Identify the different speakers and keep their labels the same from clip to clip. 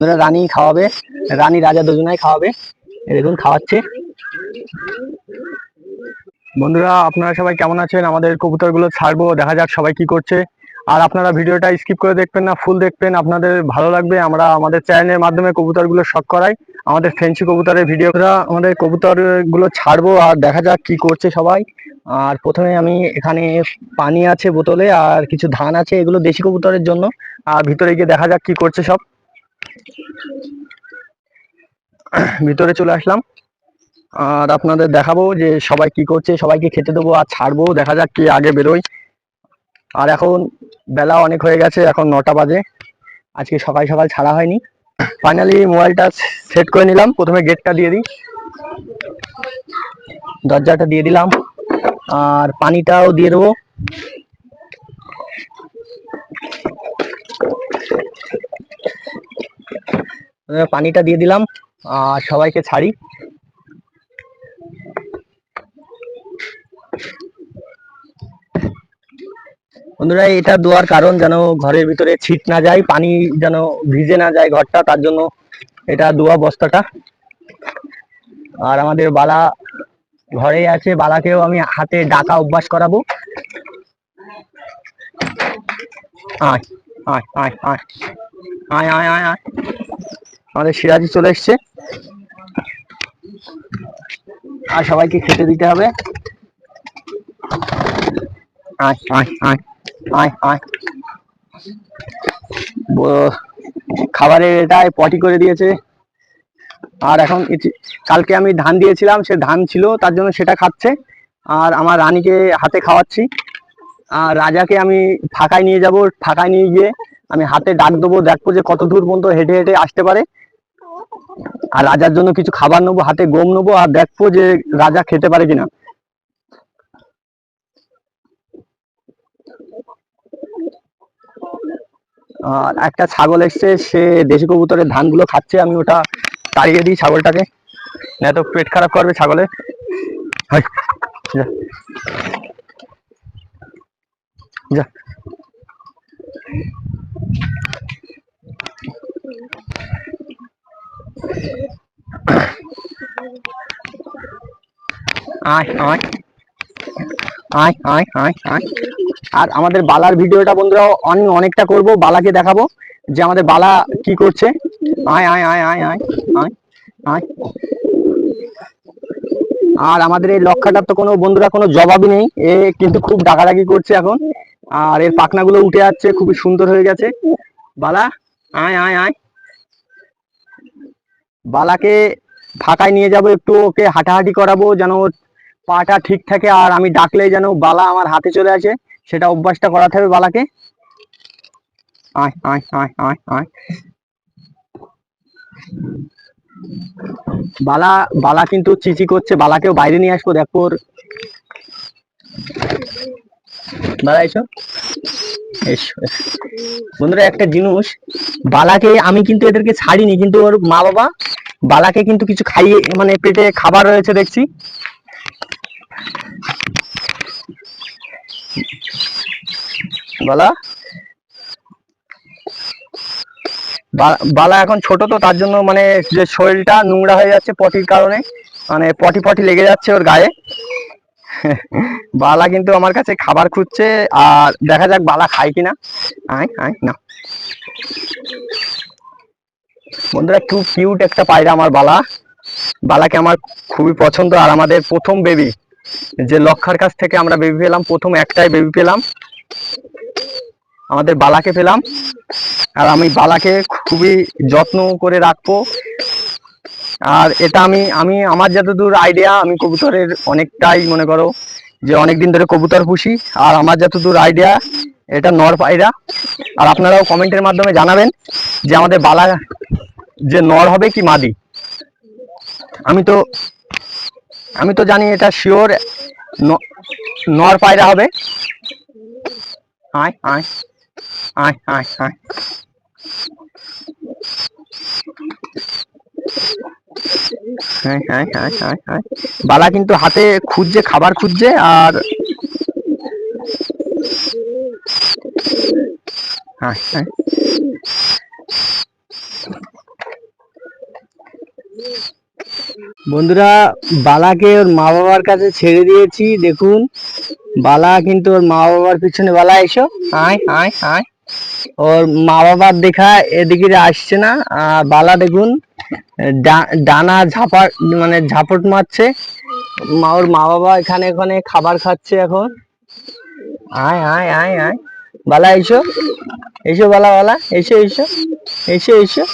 Speaker 1: রানী খাওয়াবে, রানী রাজা দুজনাই খাওয়াবে। দেখুন, খাওয়াচ্ছে। বন্ধুরা, আপনারা সবাই কেমন আছেন? আমাদের কবুতরগুলো ছাড়বো, দেখা যাক সবাই কি করছে। আর আপনারা ভিডিওটা স্কিপ করে দেখবেন না ফুল দেখবেন। আপনাদের ভালো লাগবে, আমরা আমাদের চ্যানেলের মাধ্যমে কবুতরগুলো শখ করাই। আমাদের ফেন্সি কবুতরের ভিডিওটা আমাদের কবুতরগুলো ছাড়বো, আর দেখা যাক কি করছে সবাই। আর প্রথমে আমি এখানে পানি আছে বোতলে, আর কিছু ধান আছে, এগুলো দেশি কবুতরের জন্য। আর ভিতরে গিয়ে দেখা যাক কি করছে সব। ভিতরে চলে আসলাম। আর আপনাদের দেখাবো যে সবাই কি করছে, সবাইকে খেতে দেবো আর ছাড়বো। দেখা যাক কি আগে বেরোয়। আর এখন বেলা অনেক হয়ে গেছে, এখন নটা বাজে। আজকে সকাল সকাল ছাড়া হয়নি। ফাইনালি মোবাইলটা সেট করে নিলাম। প্রথমে গেটটা দিয়ে দিই। দরজাটা দিয়ে দিলাম। আর পানিটাও দিয়ে দেবো। পানিটা দিয়ে দিলাম, আর সবাইকে ছাড়ি। বন্ধুরা, এটা দেওয়ার কারণ যেন ঘরের ভিতরে ছিট না যায়, পানি যেন ভিজে না যায় ঘরটা, তার জন্য এটা দোয়া বস্তাটা। আর আমাদের বালা ঘরে আছে, বালাকেও আমি হাতে ডাকা অভ্যাস করাবো। আয় আয় আয় আয় আয় আয় আয় আয়। আমাদের সিরাজি চলে এসছে। আর সবাইকে খেতে দিতে হবে। আয় আয় আয় আয় খাবারের এটাই পটি করে দিয়েছে। আর এখন কালকে আমি ধান দিয়েছিলাম, সে ধান ছিল, তার জন্য সেটা খাচ্ছে। আর আমার রানীকে হাতে খাওয়াচ্ছি। আর রাজাকে আমি ফাঁকায় নিয়ে যাব। ফাঁকায় নিয়ে গিয়ে আমি হাতে ডাক দেবো, দেখব যে কত দূর পর্যন্ত হেঁটে হেঁটে আসতে পারে। আর রাজার জন্য কিছু খাবার নেব, হাতে গম নেব আর দেখব যে রাজা খেতে পারে কিনা। আর একটা ছাগল এসছে, সে দেশি কবুতরের ধানগুলো খাচ্ছে, আমি ওটা তাড়িয়ে দিই ছাগলটাকে। না তো পেট খারাপ করবে ছাগলে। যা। আয় আয়। আয় আর আমাদের বালার ভিডিওটা বন্ধুরা, আমি অনেকটা করব, বালাকে দেখাবো যে আমাদের বালা কি করছে। আয় আয় আয় আয় আয় আয় আয়। আর আমাদের এই লক্ষাটার তো কোনো বন্ধুরা কোনো জবাবই নেই। এ কিন্তু খুব ডাকাডাকি করছে এখন। আর এর পাখনাগুলো উঠে যাচ্ছে, খুবই সুন্দর হয়ে গেছে। বালা, আয় আয় আয়। বালাকে ফাঁকায় নিয়ে যাব, একটু ওকে হাঁটাহাঁটি করাবো, যেন ওর পাটা ঠিক থাকে আর আমি ডাকলে যেন বালা আমার হাতে চলে আসে, সেটা অভ্যাসটা করাতে হবে বালাকে। আয় আয় আয় আয় আয়। বালা বালা কিন্তু চিচি করছে, বালাকেও বাইরে নিয়ে আসব, দেখো বালা, এসো। বন্ধুরা, একটা জিনিস, বালাকে আমি কিন্তু এদেরকে ছাড়িনি, কিন্তু ওর মা বাবা বালাকে কিন্তু কিছু খাইয়ে মানে পেটে খাবার রয়েছে, দেখছি। বালা? বালা এখন ছোট তো, তার জন্য মানে যে শরীরটা নোংরা হয়ে যাচ্ছে, পটির কারণে মানে পটি পটি লেগে যাচ্ছে ওর গায়ে। বালা কিন্তু আমার কাছে খাবার খুঁজছে, আর দেখা যাক বালা খায় কিনা। আয় আয়, না। বন্ধুরা খুব কিউট একটা পায়রা আমার বালা। বালাকে আমার খুবই পছন্দ, আর আমাদের প্রথম বেবি যে লক্ষার কাছ থেকে আমরা বেবি পেলাম, প্রথম একটাই বেবি পেলাম। আমাদের বালাকে পেলাম। আর আমি বালাকে খুবই যত্ন করে রাখব। আর এটা আমি আমি, আমার যতদূর আইডিয়া আমি কবুতরের অনেকটাই মনে করো যে অনেক দিন ধরে কবুতর পুষি। আর আমার যতদূর আইডিয়া এটা নর পায়রা আর আপনারাও কমেন্টের মাধ্যমে জানাবেন যে আমাদের বালা যে নর হবে কি মাদি। আমি তো আমি তো জানি এটা শিওর নর পায়রা হবে। আয় আয় আয় আয় আয়। হ্যাঁ হ্যাঁ হ্যাঁ হ্যাঁ হ্যাঁ। বালা কিন্তু হাতে খুঁজছে খাবার খুঁজছে আর হ্যাঁ হ্যাঁ। বন্ধুরা বালাকে ওর মা বাবার কাছে ছেড়ে দিয়েছি দেখুন। বালা কিন্তু ওর মা বাবার পিছনে বালা এসো। আয় আয় আয় ওর মা বাবার দেখা এদিকে আসছে না আর বালা দেখুন ডানা ঝাপা মানে ঝাপট মারছে। মা, ওর মা বাবা এখানে এখানে খাবার খাচ্ছে এখন। আয় আয় আয় আয়। বালা, এসো। এসো, বালা বালা। এসো এসো। এসো এসো।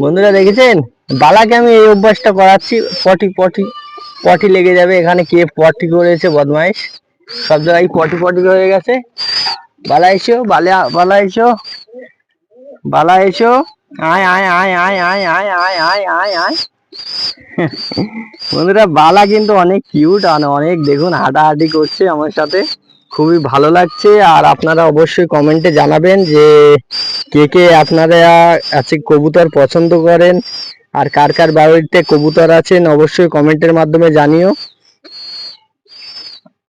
Speaker 1: বন্ধুরা, দেখেছেন? বালাকে আমি এই অভ্যাসটা করাচ্ছি। পটি পটি পটি লেগে যাবে। এখানে কে পটি করেছে, বদমাইশ? সব জায়গায় পটি পটি হয়ে গেছে। বালা, এসো। বালা বালা, এসো। বালা, এসো। আয় আয় আয় আয় আয় আয় আয় আয় আয় আয়। বন্ধুরা, বালা কিন্তু অনেক কিউট আর অনেক দেখুন হাঁটাহাঁটি করছে আমার সাথে। খুবই ভালো লাগছে আর আপনারা অবশ্যই কমেন্টে জানাবেন যে কে কে আপনারা আছে কবুতর পছন্দ করেন আর কার কার বাড়িতে কবুতর আছেন অবশ্যই কমেন্টের মাধ্যমে জানিও।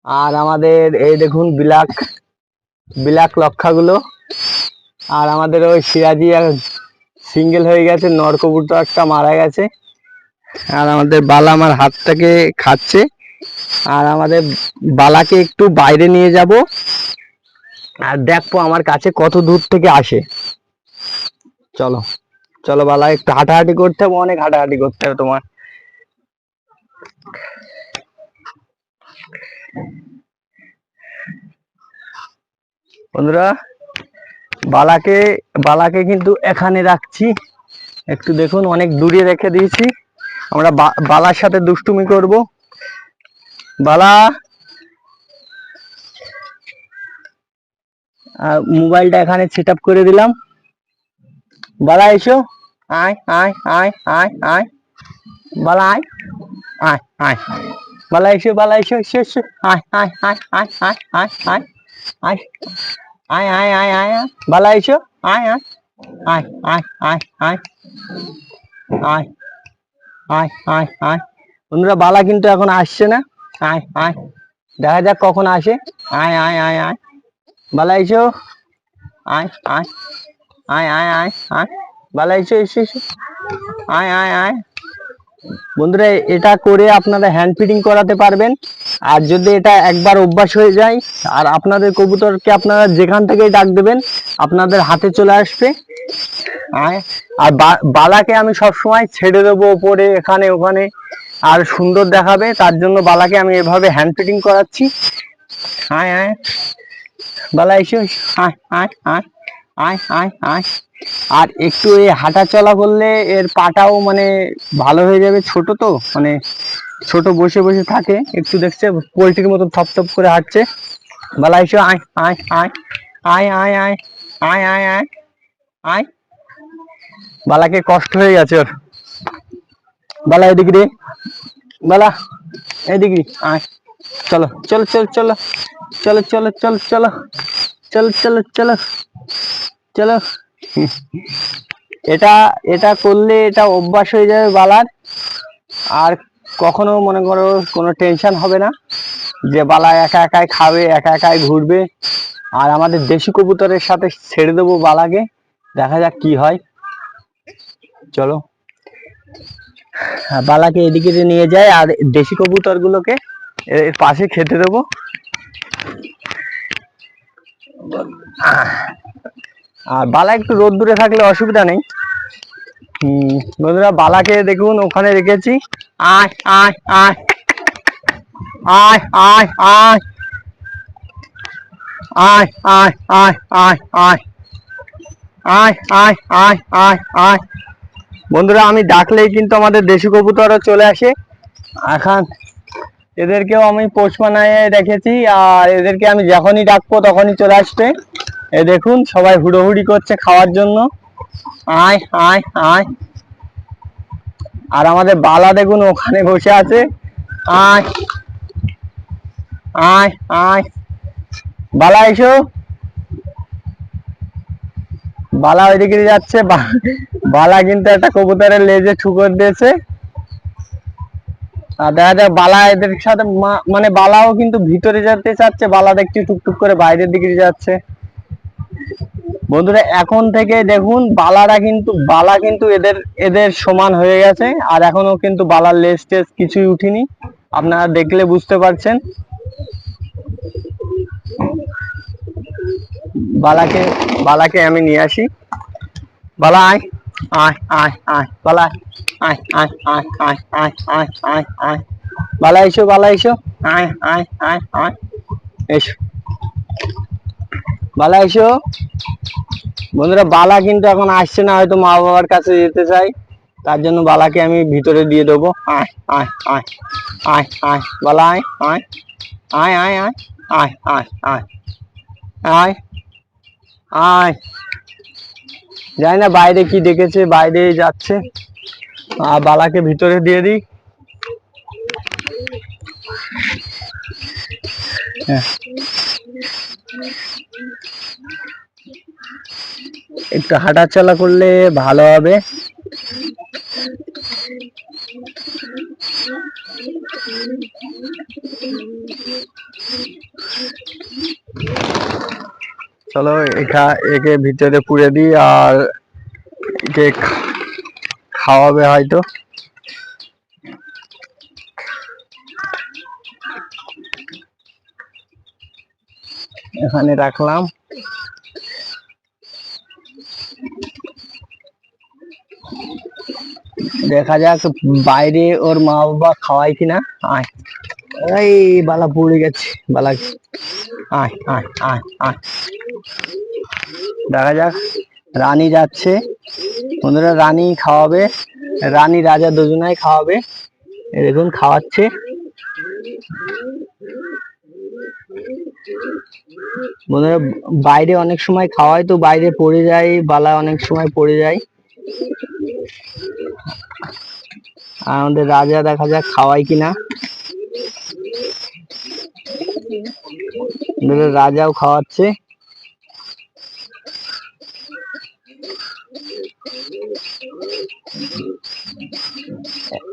Speaker 1: আর আমাদের এই দেখুন বিলাক বিলাক লক্ষাগুলো। আর আমাদের ওই সিরাজি সিঙ্গেল হয়ে গেছে, নর একটা মারা গেছে। আর আমাদের বালা আমার হাতটাকে খাচ্ছে। আর আমাদের বালাকে একটু বাইরে নিয়ে যাব। আর দেখব আমার কাছে কত দূর থেকে আসে। চলো চলো বালা, একটু হাঁটাহাঁটি করতে হবে, অনেক হাঁটাহাঁটি করতে হবে তোমার। বন্ধুরা বালাকে বালাকে কিন্তু এখানে রাখছি। একটু দেখুন, অনেক দূরে রেখে দিয়েছি। আমরা বালার সাথে দুষ্টুমি করব। বালা! মোবাইলটা এখানে সেট করে দিলাম। বালা, এসো। আয় আয় আয় আয় আয়। বালা, আয়। আয় আয়। বালা, এসো বালা, এসো এসো এসো। আয় আয় আয় আয় আয় আয় আয় আয়। আয় আয় আয় আয় বালা এসো আয় আয় আয় আয় আয় আয় আয় আয় আয় আয় বন্ধুরা বালা কিন্তু এখন আসছে না আয় আয় দেখা যাক কখন আসে আয় আয় আয় আয় বালা এসো আয় আয় আয় আয় আয় আয় বালা এসো এসো এসো আয় আয় আয় বন্ধুরা, এটা করে আপনারা হ্যান্ড ফিডিং করাতে পারবেন। আর যদি এটা একবার অভ্যাস হয়ে যায়, আর আপনাদের কবুতরকে আপনারা যেখান থেকেই ডাক দেবেন, আপনাদের হাতে চলে আসবে। আর বালাকে আমি সব সময় ছেড়ে দেবো ওপরে, এখানে, ওখানে। আর সুন্দর দেখাবে, তার জন্য বালাকে আমি এভাবে হ্যান্ড ফিটিং করাচ্ছি। আয় আয়। বালা, এসে, এসো। আয় আয় আয়। আয় আয় আয়। আর একটু এই হাঁটা চলা করলে এর পাটাও মানে ভালো হয়ে যাবে ছোট তো মানে ছোট বসে বসে থাকে একটু দেখছে পোলট্রির মতো থপ থপ করে হাঁটছে বালা এসো আয় আয় আয় আয় আয় আয় আয় আয় আয় আয় বালাকে কষ্ট হয়ে গেছে ওর বালা এদিক রে বালা এদিক রে আয় চলো চলো চলো চলো চলো চলো চলো চলো চলো চলো চলো চলো এটা এটা করলে এটা অভ্যাস হয়ে যাবে বালার। আর কখনো মনে করো কোনো টেনশন হবে না যে বালা একা একাই খাবে, একা একাই ঘুরবে। আর আমাদের দেশি কবুতরের সাথে ছেড়ে দেবো বালাকে। দেখা যাক কি হয়। চলো। বালাকে এদিকে নিয়ে যায়, আর দেশি কবুতর গুলোকে এর পাশে খেতে দেবো। আর বালা একটু রোদ্দুরে থাকলে অসুবিধা নেই। বন্ধুরা, বালাকে দেখুন, ওখানে রেখেছি। আয় আয় আয়। আয় আয় আয়। আয় আয় আয় আয় আয়। আয় আয় আয় আয় আয়। বন্ধুরা, আমি ডাকলেই কিন্তু আমাদের দেশি কবুতরও চলে আসে। এখন এদেরকেও আমি পোষ মানায় রেখেছি, আর এদেরকে আমি যখনই ডাকবো তখনই চলে আসবে। এ দেখুন, সবাই হুড়োহুড়ি করছে খাওয়ার জন্য। আয় আয় আয়। আর আমাদের বালা দেখুন, ওখানে বসে আছে। আয় আয় আয়। বালা, এসো। বালা ওইদিকে যাচ্ছে। বালা কিন্তু একটা কবুতরের লেজে ঠুকর দিয়েছে। আর দেখা যায় বালা এদের সাথে মানে বালাও কিন্তু ভিতরে যেতে চাচ্ছে। বালা দেখছি টুকটুক করে বাইরের দিকে যাচ্ছে। বন্ধুরা এখন থেকে দেখুন বালাটা কিন্তু বালা কিন্তু এদের এদের সমান হয়ে গেছে আর এখনও কিন্তু বালার লেস টেস কিছুই উঠিনি আপনারা দেখলে বুঝতে পারছেন বালাকে বালাকে আমি নিয়ে আসি বালা আয় আয় আয় আয় বালা আয় আয় আয় আয় আয় আয় আয় আয় বালা এসো বালা এসো আয় আয় আয় আয় এসো বালা এসো বন্ধুরা বালা কিন্তু এখন আসছে না হয়তো মা বাবার কাছে যেতে চাই তার জন্য বালাকে আমি ভিতরে দিয়ে দেবো আয় আয় আয় আয় আয় বালা আয় আয় আয় আয় আয় আয় আয় আয় আয় আয় জানি না বাইরে কি ডেকেছে বাইরে যাচ্ছে আর বালাকে ভিতরে দিয়ে দিই হ্যাঁ। একটু হাঁটাচলা করলে ভালো হবে। চলো এখা একে ভিতরে পুড়ে দিই আর একে খাওয়াবে হয়তো। এখানে রাখলাম। দেখা যাক বাইরে ওর মা বাবা খাওয়ায় কিনা। আয়। বালা পড়ে গেছে, বালা। আয় আয় আয় আয়। দেখা যাক, রানী যাচ্ছে। বন্ধুরা, রানী খাওয়াবে। রানী রাজা দুজনাই খাওয়াবে। দেখুন, খাওয়াচ্ছে। বন্ধুরা, বাইরে অনেক সময় খাওয়ায় তো, বাইরে পড়ে যায় বালা অনেক সময় পড়ে যায়। আমাদের রাজা দেখা যাক খাওয়াই কিনা। রাজাও খাওয়াচ্ছে।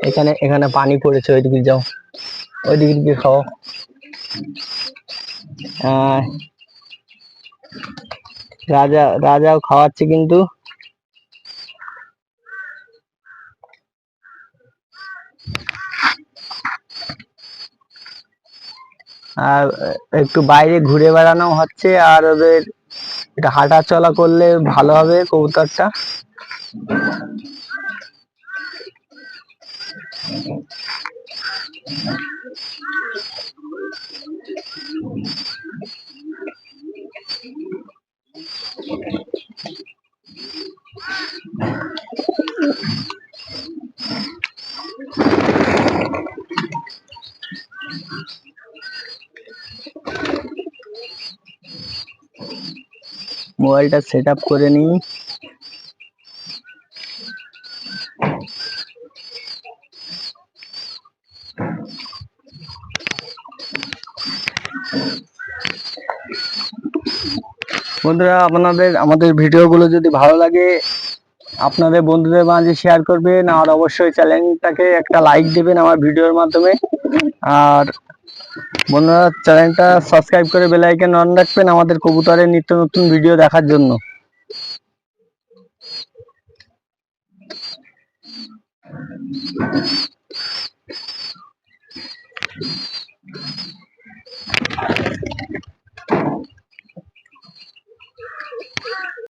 Speaker 1: এখানে এখানে পানি পড়েছে, ওইদিকে যাও। ওইদিকে গিয়ে খাও। রাজা, রাজাও খাওয়াচ্ছে কিন্তু। আর একটু বাইরে ঘুরে বেড়ানো হচ্ছে আর ওদের এটা হাঁটা চলা করলে ভালো হবে কবুতরটা। মোবাইলটা সেট করে নিই। বন্ধুরা, আপনাদের, আমাদের ভিডিওগুলো যদি ভালো লাগে, আপনাদের বন্ধুদের মাঝে শেয়ার করবেন, আর অবশ্যই চ্যানেলটাকে একটা লাইক দেবেন আমার ভিডিওর মাধ্যমে। আর বন্ধুরা চ্যানেলটা সাবস্ক্রাইব করে বেলাইকেন অন রাখবেন আমাদের কবুতরের নিত্য নতুন ভিডিও দেখার জন্য।